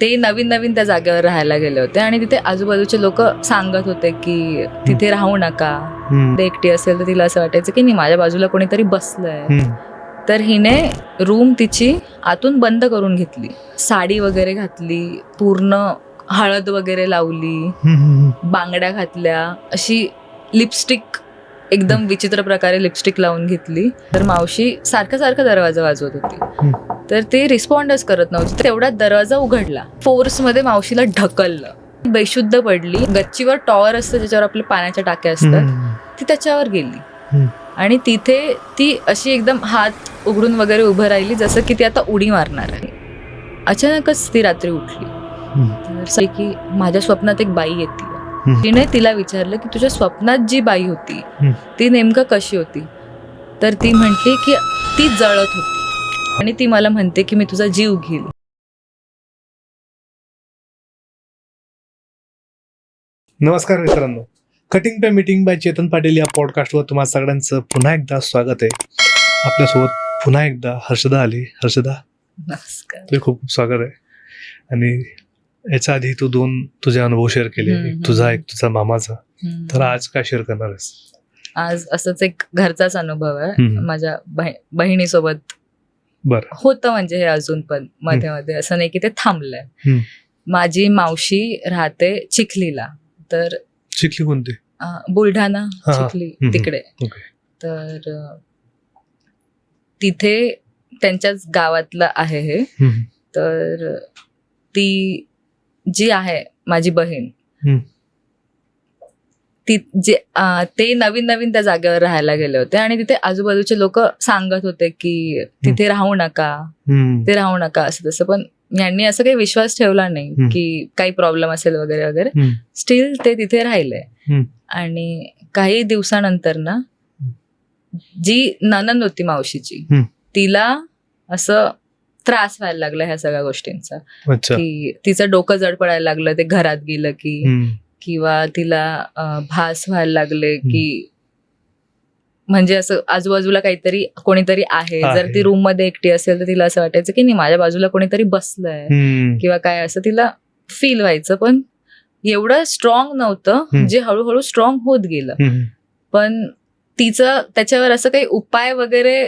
ते नवीन नवीन त्या जागेवर राहायला गेले होते आणि तिथे आजूबाजूचे लोक सांगत होते की तिथे राहू नका. ते एकटी असेल तर तिला असं वाटायचं की नाही माझ्या बाजूला कोणीतरी बसलंय. तर हिने रूम तिची आतून बंद करून घेतली. साडी वगैरे घातली पूर्ण हळद वगैरे लावली बांगड्या घातल्या अशी लिपस्टिक एकदम विचित्र प्रकारे लिपस्टिक लावून घेतली. तर मावशी सारखं सारखं दरवाजा वाजवत होती. तर ती रिस्पॉन्डच करत नव्हती. तेवढ्यात दरवाजा उघडला. फोर्समध्ये मावशीला ढकललं. बेशुद्ध पडली. गच्चीवर टॉवर असतं ज्याच्यावर आपल्या पाण्याच्या टाक्या असतात ती त्याच्यावर गेली. आणि तिथे ती अशी एकदम हात उघडून वगैरे उभं राहिली जसं की ती आता उडी मारणार आहे. अचानकच ती रात्री उठली. की माझ्या स्वप्नात एक बाई येते. तिने तिला विचारलं की तुझ्या स्वप्नात जी बाई होती. ती नेमकं कशी होती? तर ती म्हटली की ती जळत होती. आणि ती मला म्हणते की मी तुझा जीव घेईल नमस्कार मित्रांनो. कटिंग पे मीटिंग बाय चेतन पाटील या पॉडकास्टवर तुम्हा सगळ्यांचं पुन्हा एकदा स्वागत आहे. आपल्यासोबत पुन्हा एकदा हर्षदा आली. हर्षदा नमस्कार. तुझे खूप खूप स्वागत आहे. आणि याच्या आधी तू दोन तुझे अनुभव शेअर केले एक. तुझा एक तुझा मामाचा. तर आज काय शेअर करणार आहेस आज असंच एक घरचाच अनुभव आहे. माझ्या बहि- बहिणीसोबत बरं होतं म्हणजे हे अजून पण मध्ये मध्ये असं नाही की ते थांबलंय. माझी मावशी राहते चिखलीला तर शिकली कोणती बुलढाणा. चिखली. तिकडे. तर तिथे त्यांच्याच गावातलं आहे हे तर ती जी आहे माझी बहीण. ती जे ते नवीन नवीन त्या जागेवर राहायला गेले होते आणि तिथे आजूबाजूचे लोक सांगत होते की तिथे राहू नका ते राहू नका असं तसं पण यांनी असं काही विश्वास ठेवला नाही. की काही प्रॉब्लेम असेल वगैरे वगैरे स्टील ते तिथे राहिले. आणि काही दिवसानंतर ना जी ननंद होती मावशीची. तिला असं त्रास व्हायला लागला ह्या सगळ्या गोष्टींचा. की तिचं डोकं जड पडायला लागलं ते घरात गेलं की किंवा तिला भास व्हायला लागले की म्हणजे असं आजूबाजूला काहीतरी कोणीतरी आहे. जर. ती रूममध्ये एकटी असेल तर तिला असं वाटायचं की नाही माझ्या बाजूला कोणीतरी बसलंय. किंवा काय असं तिला फील व्हायचं. पण एवढं स्ट्रॉंग नव्हतं. जे हळूहळू स्ट्रॉंग होत गेलं. पण तिचं त्याच्यावर असं काही उपाय वगैरे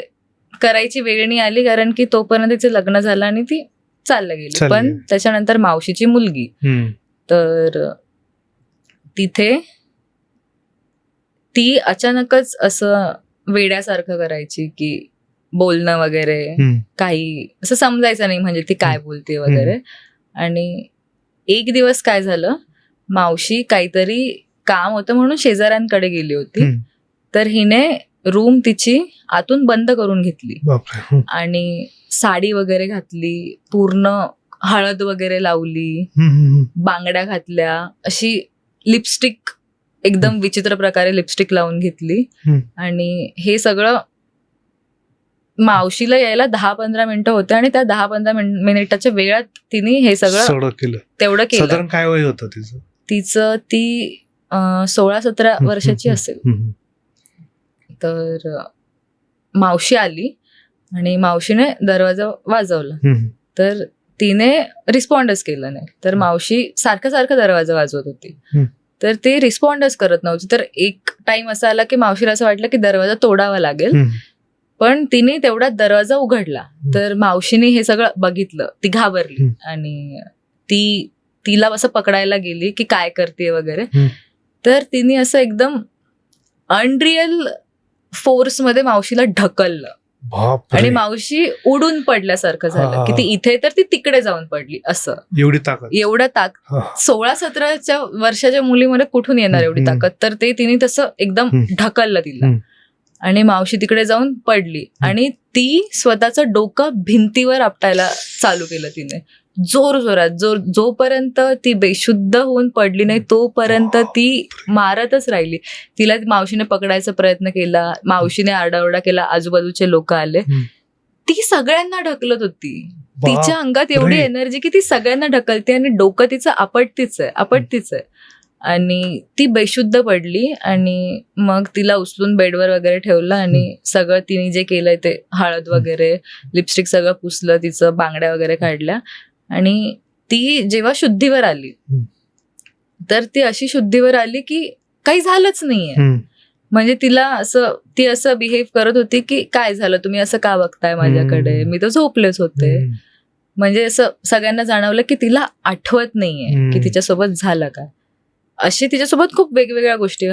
करायची वेळ नाही आली कारण की तोपर्यंत तिचं लग्न झालं आणि ती चाललं गेली. चालली पण गेली. त्याच्यानंतर मावशीची मुलगी. हम्म, तर तिथे ती अचानकच असं वेड्यासारखं करायची की बोलणं वगैरे हम्म, काही असं समजायचं नाही म्हणजे ती काय बोलते वगैरे. आणि एक दिवस काय झालं मावशी काहीतरी काम होतं म्हणून शेजाऱ्यांकडे गेली होती. हम्म. तर हिने रूम तिची आतून बंद करून घेतली. बापरे आणि साडी वगैरे घातली पूर्ण हळद वगैरे लावली बांगड्या घातल्या अशी लिपस्टिक एकदम विचित्र प्रकारे लिपस्टिक लावून घेतली. आणि हे सगळं मावशीला यायला दहा पंधरा मिनिटं होते आणि त्या दहा पंधरा मिन- मिनिटाच्या वेळात तिने हे सगळं केलं. तेवढं केलं. काय वय होतं तिचं? तिचं ती सोळा सतरा वर्षाची असेल. तर मावशी आली आणि मावशीने दरवाजा वाजवला. तर तिने रिस्पॉन्डच केलं नाही. तर मावशी सारखं सारखं दरवाजा वाजवत होती. तर ती रिस्पॉन्डच करत नव्हती. तर एक टाइम असा आला की मावशीला असं वाटलं की दरवाजा तोडावा लागेल. पण तिने तेवढ्यात दरवाजा उघडला. तर मावशीने हे सगळं बघितलं. ती घाबरली. आणि ती तिला असं पकडायला गेली की काय करते वगैरे. तर तिने असं एकदम अनरियल फोर्समध्ये मावशीला ढकललं बापरे. आणि मावशी उडून पडल्यासारखं हा, झालं की ती इथे तर ती तिकडे जाऊन पडली असं एवढी ताकद एवढं ताक हा. सोळा सतराच्या वर्षाच्या मुलीमध्ये कुठून येणार एवढी हम्म. ताकद तर ते तिने तसं एकदम हम्म. ढकललं तिला हम्म. आणि मावशी तिकडे जाऊन पडली आणि ती स्वतःचं डोकं भिंतीवर आपटायला चालू केलं तिने जोर जोरात जोर जोपर्यंत ती बेशुद्ध होऊन पडली नाही तोपर्यंत ती मारतच राहिली. तिला मावशीने पकडायचा प्रयत्न केला मावशीने आरडाओरडा केला आजूबाजूचे लोक आले. ती सगळ्यांना ढकलत होती. तिच्या अंगात एवढी. एनर्जी की ती सगळ्यांना ढकलते आणि डोकं तिचं आपटतीच आहे आपटतीच आहे. आणि ती बेशुद्ध पडली आणि मग तिला उचलून बेडवर वगैरे ठेवलं आणि सगळं तिने जे केलंय ते हळद वगैरे लिपस्टिक सगळं पुसलं तिचं बांगड्या वगैरे काढल्या. आणि ती जेव्हा शुद्धीवर आली. तर ती अशी शुद्धीवर आली की काही झालंच नाहीये. म्हणजे तिला असं ती असं बिहेव करत होती की काय झालं तुम्ही असं का बघताय माझ्याकडे. मी तर झोपलेच होते. म्हणजे असं सगळ्यांना जाणवलं की तिला आठवत नाहीये. की तिच्यासोबत झालं काय अशी तिच्यासोबत खूप वेगवेगळ्या गोष्टी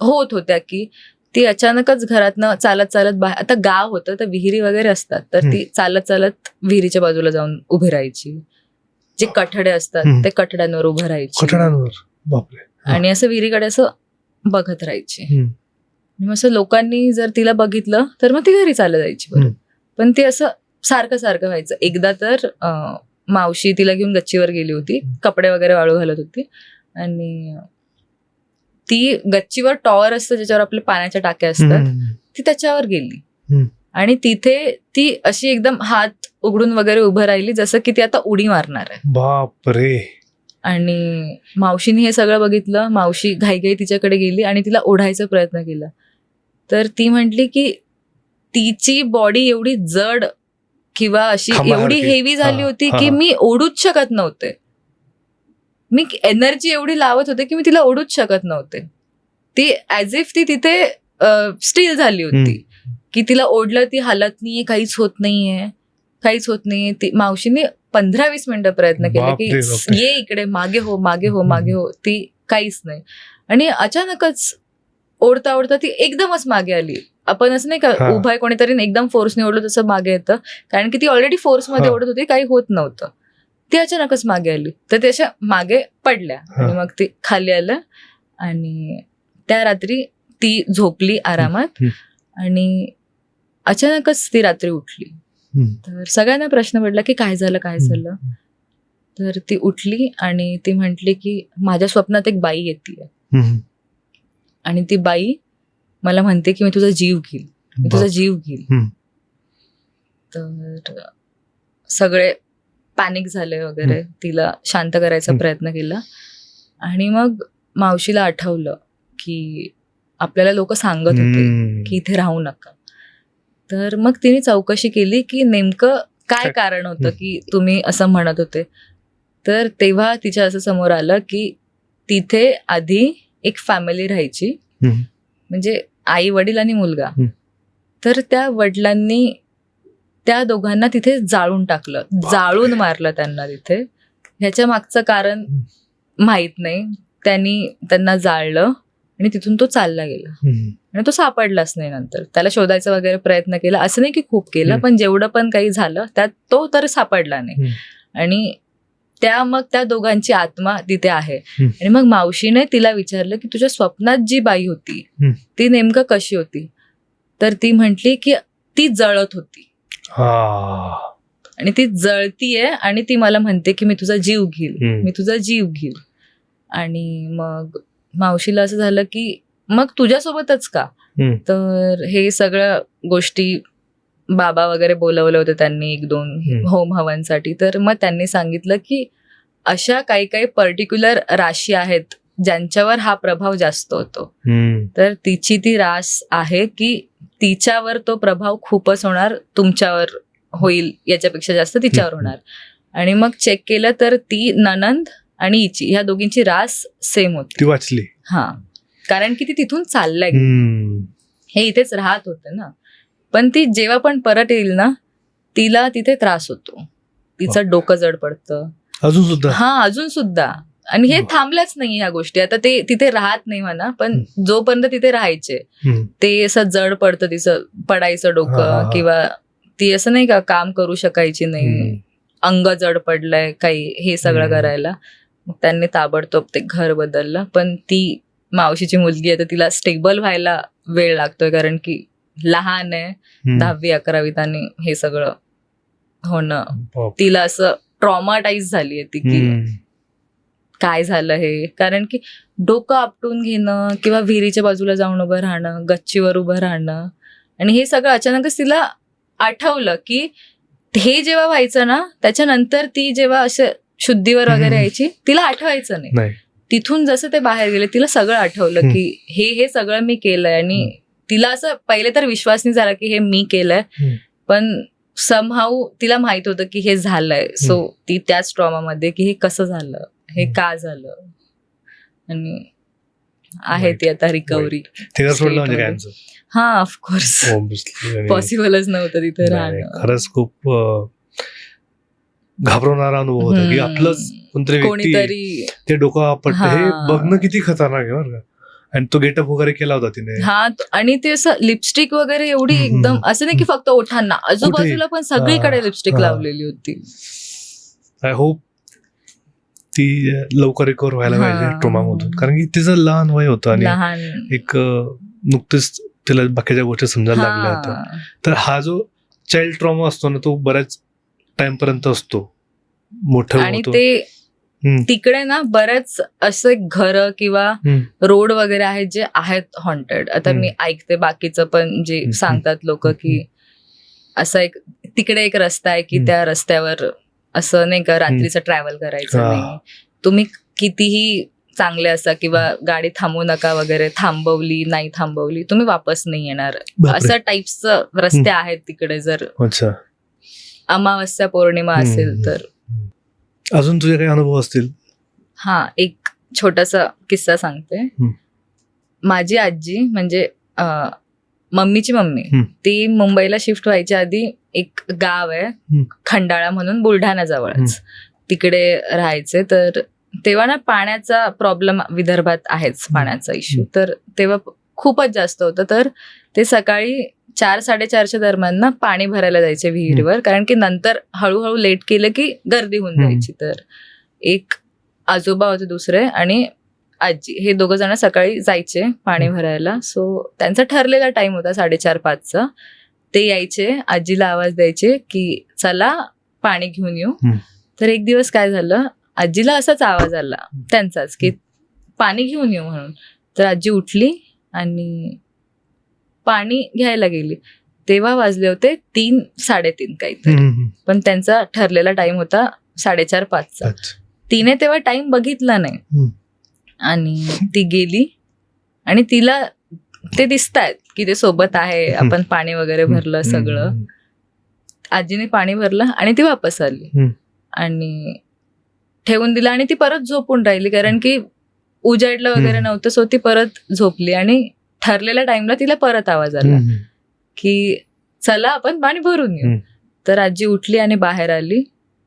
होत होत्या की ती अचानकच घरातनं चालत चालत बाहेर आता गाव होतं तर विहिरी वगैरे असतात तर ती चालत चालत विहिरीच्या बाजूला जाऊन उभी राहायची. जे कठडे असतात. ते कठड्यांवर उभं राहायची. आणि असं विहिरीकडे असं बघत राहायची. मग असं लोकांनी जर तिला बघितलं तर मग ती घरी चालत जायची. पण ते असं सारखं सारखं व्हायचं. एकदा तर मावशी तिला घेऊन गच्चीवर गेली होती कपडे वगैरे वाळू घालत होती. आणि ती गच्चीवर टॉवर असतं ज्याच्यावर आपले पाण्याच्या टाक्या असतात. ती त्याच्यावर गेली. आणि तिथे ती अशी एकदम हात उघडून वगैरे उभं राहिली जसं की ती आता उडी मारणार आहे बापरे आणि मावशीने हे सगळं बघितलं मावशी घाईघाई तिच्याकडे गेली आणि तिला ओढायचा प्रयत्न केला तर ती म्हटली की तिची बॉडी एवढी जड किंवा अशी. एवढी हेवी झाली होती की. मी ओढूच शकत नव्हते मी एनर्जी एवढी लावत होते की मी तिला ओढूच शकत नव्हते. ती ऍज इफ ती तिथे स्टील झाली होती. की तिला ओढलं ती हालत नाहीये काहीच होत नाहीये. काहीच होत नाहीये. ती मावशीने पंधरा वीस मिनिटं प्रयत्न केले की. ये इकडे मागे हो मागे हो मागे हो. ती काहीच नाही. आणि अचानकच ओढता ओढता ती एकदमच मागे आली. आपण असं नाही का. उभा कोणीतरी एकदम फोर्सने ओढलं तसं मागे येतं. कारण की ती ऑलरेडी फोर्समध्ये. ओढत होती काही होत नव्हतं. ती अचानकच मागे आली तर ती अशा मागे पडल्या. आणि मग ती खाली आलं आणि त्या रात्री ती झोपली आरामात. आणि अचानकच ती रात्री उठली. तर सगळ्यांना प्रश्न पडला की काय झालं काय झालं तर ती उठली आणि ती म्हटली की माझ्या स्वप्नात एक बाई येते. आणि ती बाई मला म्हणते की मी तुझा जीव घेईल मी तुझा जीव घेईल. तर सगळे पॅनिक झाले वगैरे तिला शांत करायचा. प्रयत्न केला आणि मग मावशीला आठवलं की आपल्याला लोक सांगत होते. की इथे राहू नका तर मग तिने चौकशी केली की नेमकं काय कारण होतं. की तुम्ही असं म्हणत होते तर तेव्हा तिच्या असं समोर आलं की तिथे आधी एक फॅमिली राहायची. म्हणजे आई वडील आणि मुलगा. तर त्या वडिलांनी त्या दोघांना तिथे जाळून टाकलं जाळून मारलं त्यांना तिथे ह्याच्या मागचं कारण माहीत नाही त्यांनी त्यांना जाळलं आणि तिथून तो चालला गेला. आणि तो सापडलाच नाही नंतर त्याला शोधायचा वगैरे प्रयत्न केला असं नाही की खूप केला. पण जेवढं पण काही झालं त्यात तो तर सापडला नाही. आणि त्या मग त्या दोघांची आत्मा तिथे आहे. आणि मग मावशीने तिला विचारलं की तुझ्या स्वप्नात जी बाई होती. ती नेमकं कशी होती तर ती म्हटली की ती जळत होती. आणि ती जळतीये आणि ती मला म्हणते की मी तुझा जीव घेईल. मी तुझा जीव घेईल आणि मग मावशीला असं झालं की मग तुझ्यासोबतच का. तर हे सगळ्या गोष्टी बाबा वगैरे बोलवले होते त्यांनी एक दोन. होम हवनसाठी तर मग त्यांनी सांगितलं की अशा काही काही पर्टिक्युलर राशी आहेत ज्यांच्यावर हा प्रभाव जास्त होतो. तर तिची ती रास आहे की तिच्यावर तो प्रभाव खूपच होणार तुमच्यावर होईल याच्यापेक्षा जास्त तिच्यावर. होणार. आणि मग चेक केलं तर ती ननंद आणि हिची ह्या दोघींची रास सेम होती. ती वाचली. हा. कारण की ती तिथून चालल्या. हे इथेच राहत होते ना. पण ती जेव्हा पण परत येईल ना तिला तिथे त्रास होतो. तिचं डोकं जड पडतं. अजून सुद्धा? हा अजून सुद्धा. आणि हे. थांबल्याच नाही ह्या गोष्टी आता ते तिथे राहत नाही म्हणा पण जोपर्यंत तिथे राहायचे. ते असं जड पडतं तिचं पडायचं डोकं. किंवा ती असं नाही का काम करू शकायची नाही. अंग जड पडलंय काही हे सगळं. करायला मग त्यांनी ताबडतोब ते घर बदललं पण ती मावशीची मुलगी आहे तर तिला स्टेबल व्हायला वेळ लागतोय कारण की लहान आहे. दहावी अकरावीत आणि हे सगळं होणं. तिला असं ट्रॉमाटाईज झाली आहे ती की. काय झालं हे कारण की डोकं आपटून घेणं किंवा विहिरीच्या बाजूला जाऊन उभं राहणं गच्चीवर उभं राहणं आणि हे सगळं अचानकच तिला आठवलं की हे जेव्हा व्हायचं ना त्याच्यानंतर ती जेव्हा असं शुद्धीवर वगैरे. यायची तिला आठवायचं नाही तिथून जसं ते बाहेर गेले तिला सगळं आठवलं. की हे हे सगळं मी केलंय आणि तिला असं पहिले तर विश्वास नाही झाला की हे मी केलंय. पण समहाऊ तिला माहीत होतं की हे झालंय. सो ती त्याच ट्रॉमामध्ये की हे कसं झालं? हे. का झालं? आणि आहे. ती आता रिकव्हरी म्हणजे हा ऑफकोर्स पॉसिबलच नव्हतं तिथे राहणं. खरंच खूप घाबरवणारा अनुभव होता की. आपलंच कोणतरी ते डोकं हा. हे. बघणं किती खतरनाक आहे बरं का. आणि तो गेटअप वगैरे केला होता तिने हा त- आणि ते असं लिपस्टिक वगैरे एवढी हम्म. एकदम असं नाही की फक्त ओठांना आजूबाजूला पण सगळीकडे हा. लिपस्टिक हा. लावलेली होती आय होप ती अं, लवकर रिकवर व्हायला हा. पाहिजे ट्रोमा मधून कारण की तिचं लहान वय होतं आणि लहान एक अं, नुकतेच तिला बाकीच्या गोष्टी समजायला लागल्या होत्या हा. तर हा जो चाइल्ड ट्रॉमा असतो ना तो बऱ्याच टाइम पर्यंत असतो मोठं आणि होतो ते. तिकडे ना बरेच असे घर किंवा. रोड वगैरे आहेत जे आहेत हॉन्टेड आता मी ऐकते बाकीचं पण जे. सांगतात लोक की असा एक तिकडे एक रस्ता आहे की. त्या रस्त्यावर असं नाही का रात्रीचं ट्रॅव्हल करायचं. नाही तुम्ही कितीही चांगले असा किंवा गाडी थांबवू नका वगैरे थांबवली नाही थांबवली तुम्ही वापस नाही येणार. असं टाईपचं रस्ते आहेत तिकडे जर अच्छा अमावस्या पौर्णिमा. असेल तर अजून तुझे काही अनुभव असतील? हा एक छोटासा किस्सा सांगते. माझी आजी म्हणजे मम्मीची मम्मी. ती मुंबईला शिफ्ट व्हायच्या आधी एक गाव आहे खंडाळा म्हणून बुलढाण्याजवळच. तिकडे राहायचे तर तेव्हा ना पाण्याचा प्रॉब्लेम विदर्भात आहेच पाण्याचा इश्यू. तर तेव्हा खूपच जास्त होतं तर ते सकाळी चार साडेचारच्या दरम्यान ना पाणी भरायला जायचे विहिरीवर. कारण की नंतर हळूहळू लेट केलं की गर्दी होऊन. जायची. तर एक आजोबा होते दुसरे आणि आजी हे दोघं जण सकाळी जायचे पाणी. भरायला. सो त्यांचा ठरलेला टाइम होता साडेचार पाचचा. ते यायचे आजीला आवाज द्यायचे की चला पाणी घेऊन येऊ. तर एक दिवस काय झालं आजीला असाच आवाज आला त्यांचाच की पाणी घेऊन येऊ म्हणून. तर आजी उठली आणि पाणी घ्यायला गेली. तेव्हा वाजले होते तीन साडेतीन काहीतरी. पण त्यांचा ठरलेला टाइम होता साडेचार पाचचा. तिने तेव्हा टाइम बघितला नाही. आणि ती गेली. आणि तिला ते दिसतायत की ते सोबत आहे आपण पाणी वगैरे भरलं सगळं. आजीने पाणी भरलं आणि ती वापस आली. आणि ठेवून दिलं आणि ती परत झोपून राहिली. कारण की उजाडलं वगैरे. नव्हतं सो ती परत झोपली. आणि ठरलेल्या टाइमला तिला परत आवाज आला की चला आपण पाणी भरून येऊ हम्म. तर आजी उठली आणि बाहेर आली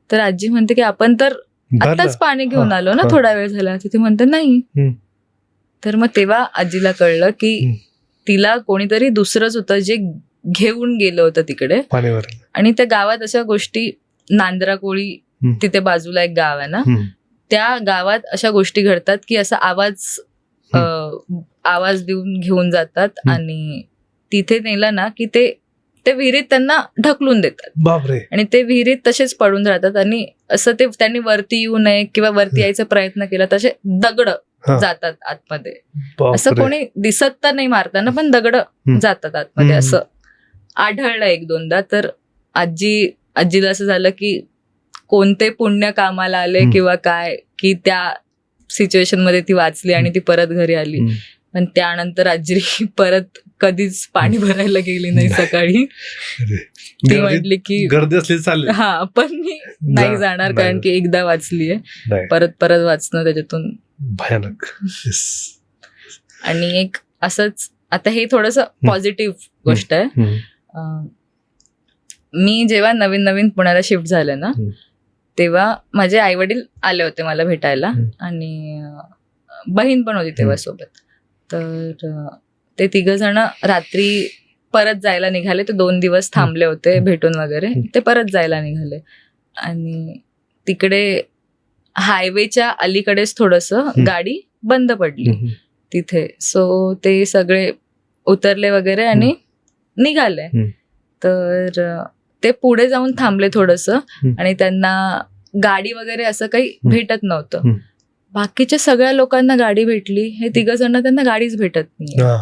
तर आजी म्हणते की आपण तर? आताच पाणी घेऊन आलो ना. थोडा वेळ झाला तिथे म्हणते नाही. तर मग तेव्हा आजीला कळलं की. तिला कोणीतरी दुसरंच होतं जे घेऊन गेलं होतं तिकडे आणि त्या गावात अशा गोष्टी नांद्रा कोळी. तिथे बाजूला एक गाव आहे ना त्या गावात अशा गोष्टी घडतात की असा आवाज आवाज देऊन घेऊन जातात. आणि तिथे नेलं ना की ते ते विहिरीत त्यांना ढकलून देतात बापरे आणि ते विहिरीत तसेच पडून राहतात आणि असं ते त्यांनी वरती येऊ नये किंवा वरती यायचा प्रयत्न केला तसे दगड. जातात आतमध्ये. असं कोणी दिसत तर नाही मारताना पण दगड जातात आतमध्ये. असं आढळलं एक दोनदा तर आजी आजीला असं झालं की कोणते पुण्य कामाला आले. किंवा काय की त्या सिच्युएशनमध्ये ती वाचली आणि ती परत घरी आली. पण त्यानंतर आजी परत कधीच पाणी भरायला गेली नाही सकाळी. ती म्हटली की गर्दी असली चालेल हा पण मी नाही जाणार. कारण की एकदा वाचलीये नाही. परत परत वाचणं त्याच्यातून भयानक. आणि एक असंच आता हे थोडस पॉझिटिव्ह गोष्ट आहे मी जेव्हा नवीन नवीन पुण्याला शिफ्ट झाले ना. तेव्हा माझे आई वडील आले होते मला भेटायला. आणि बहीण पण होती तेव्हा सोबत तर ते तिघ जण रात्री परत जायला निघाले ते दोन दिवस थांबले होते. भेटून वगैरे. ते परत जायला निघाले आणि तिकडे हायवेच्या अलीकडेच थोडस गाडी बंद पडली. तिथे सो ते सगळे उतरले वगैरे आणि निघाले. तर ते पुढे जाऊन थांबले थोडस. आणि त्यांना गाडी वगैरे असं काही. भेटत नव्हतं. बाकीच्या सगळ्या लोकांना गाडी भेटली हे तिघ जण त्यांना गाडीच भेटत नाही हा.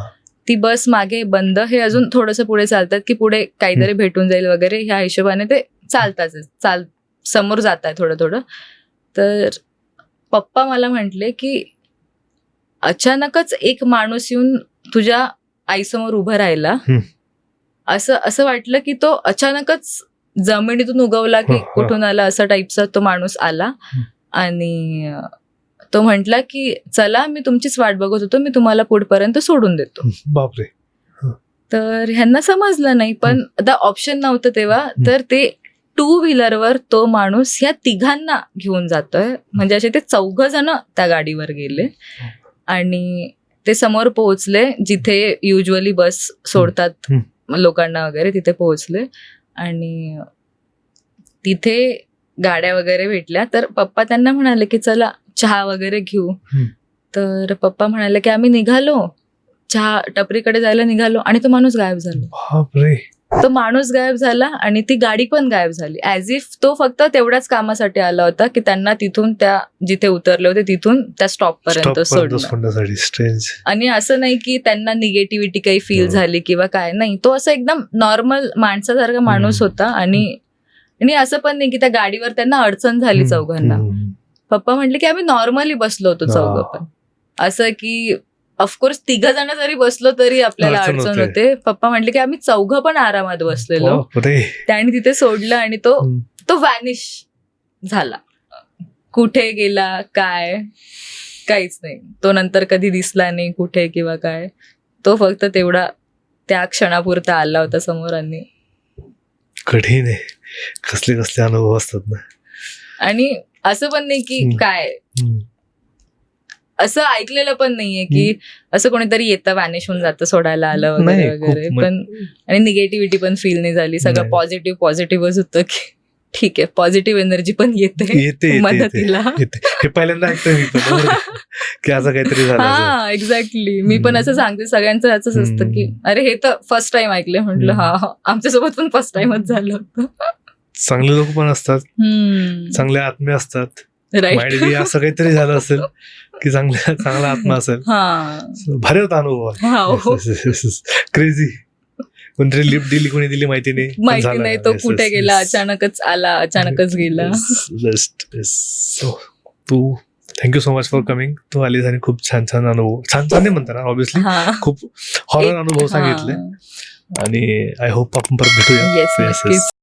ती बस मागे बंद हे अजून थोडस पुढे चालतात की पुढे काहीतरी भेटून जाईल वगैरे ह्या हिशोबाने ते चालतात चाल समोर जात आहे थोडं थोडं तर पप्पा मला म्हटले की अचानकच एक माणूस येऊन तुझ्या आईसमोर उभं राहिला. असं असं वाटलं की तो अचानकच जमिनीतून उगवला की. कुठून आला असा टाईपचा तो माणूस आला. आणि तो म्हटला की चला मी तुमचीच वाट बघत होतो. मी तुम्हाला पुढपर्यंत सोडून देतो. बापरे. तर ह्यांना समजलं नाही पण आता ऑप्शन नव्हतं तेव्हा. तर ते टू व्हीलरवर तो माणूस ह्या तिघांना घेऊन जातोय. म्हणजे असे ते चौघ जण त्या गाडीवर गेले. आणि ते समोर पोहोचले जिथे युजली बस सोडतात लोकांना वगैरे तिथे पोहोचले. आणि तिथे गाड्या वगैरे भेटल्या. तर पप्पा त्यांना म्हणाले की चला चहा वगैरे घेऊ. तर पप्पा म्हणाले की आम्ही निघालो. चहा टपरीकडे जायला निघालो आणि तो माणूस गायब झाला. तो माणूस गायब झाला आणि ती गाडी पण गायब झाली. ऍज इफ तो फक्त तेवढ्याच कामासाठी आला होता की त्यांना तिथून त्या जिथे उतरले होते तिथून त्या स्टॉप पर्यंत सोडलं आणि असं नाही की त्यांना निगेटिव्हिटी काही फील. झाली किंवा काय नाही. तो असं एकदम नॉर्मल माणसासारखा माणूस. होता आणि आणि असं पण नाही की त्या गाडीवर त्यांना अडचण झाली चौघांना. पप्पा म्हटले की आम्ही नॉर्मली बसलो होतो. चौघ पण. असं की ऑफकोर्स तिघ जण जरी बसलो तरी आपल्याला अडचण होते. पप्पा म्हटले की आम्ही चौघ पण आरामात बसलेलो. त्याने तिथे सोडलं आणि तो. तो व्हॅनिश झाला. कुठे गेला काय? काहीच नाही. तो नंतर कधी दिसला नाही कुठे किंवा काय. तो फक्त तेवढा त्या क्षणापुरता आला होता समोर आणि कठीण आहे कसले कसले अनुभव असतात ना आणि असं पण नाही की. काय. असं ऐकलेलं पण नाहीये की असं कोणीतरी येतं व्हॅनिश होऊन जातं सोडायला आलं वगैरे वगैरे पण आणि निगेटिव्हिटी पण फील नाही झाली सगळं. पॉझिटिव्ह पॉझिटिव्हच होतं की ठीक आहे पॉझिटिव्ह एनर्जी पण येते येते मदतीला हे पहिल्यांदा ऐकतोय मी पण बरं का? असं काहीतरी. हा एक्झॅक्टली मी पण. असं सांगते सगळ्यांचं ह्याच असतं की. अरे हे तर फर्स्ट टाइम ऐकलंय म्हटलं. हा. आमच्यासोबत पण फर्स्ट टाइमच झालं होतं चांगले लोक पण असतात चांगले आत्मे असतात असं काहीतरी झालं असेल की चांगल्या चांगला आत्मा असेल भारी होता अनुभव हा, हो. क्रेझी कोणतरी लिफ्ट दिली कोणी दिली माहिती नाही. माहिती. नाही तो कुठे गेला. अचानकच आला अचानकच गेला. So, Tu thank you so much for coming तू आलीस आणि खूप छान छान अनुभव छान छान नाही म्हणता ना ऑब्विसली खूप हॉरर अनुभव सांगितले. आणि आय होप आपण परत भेटूया.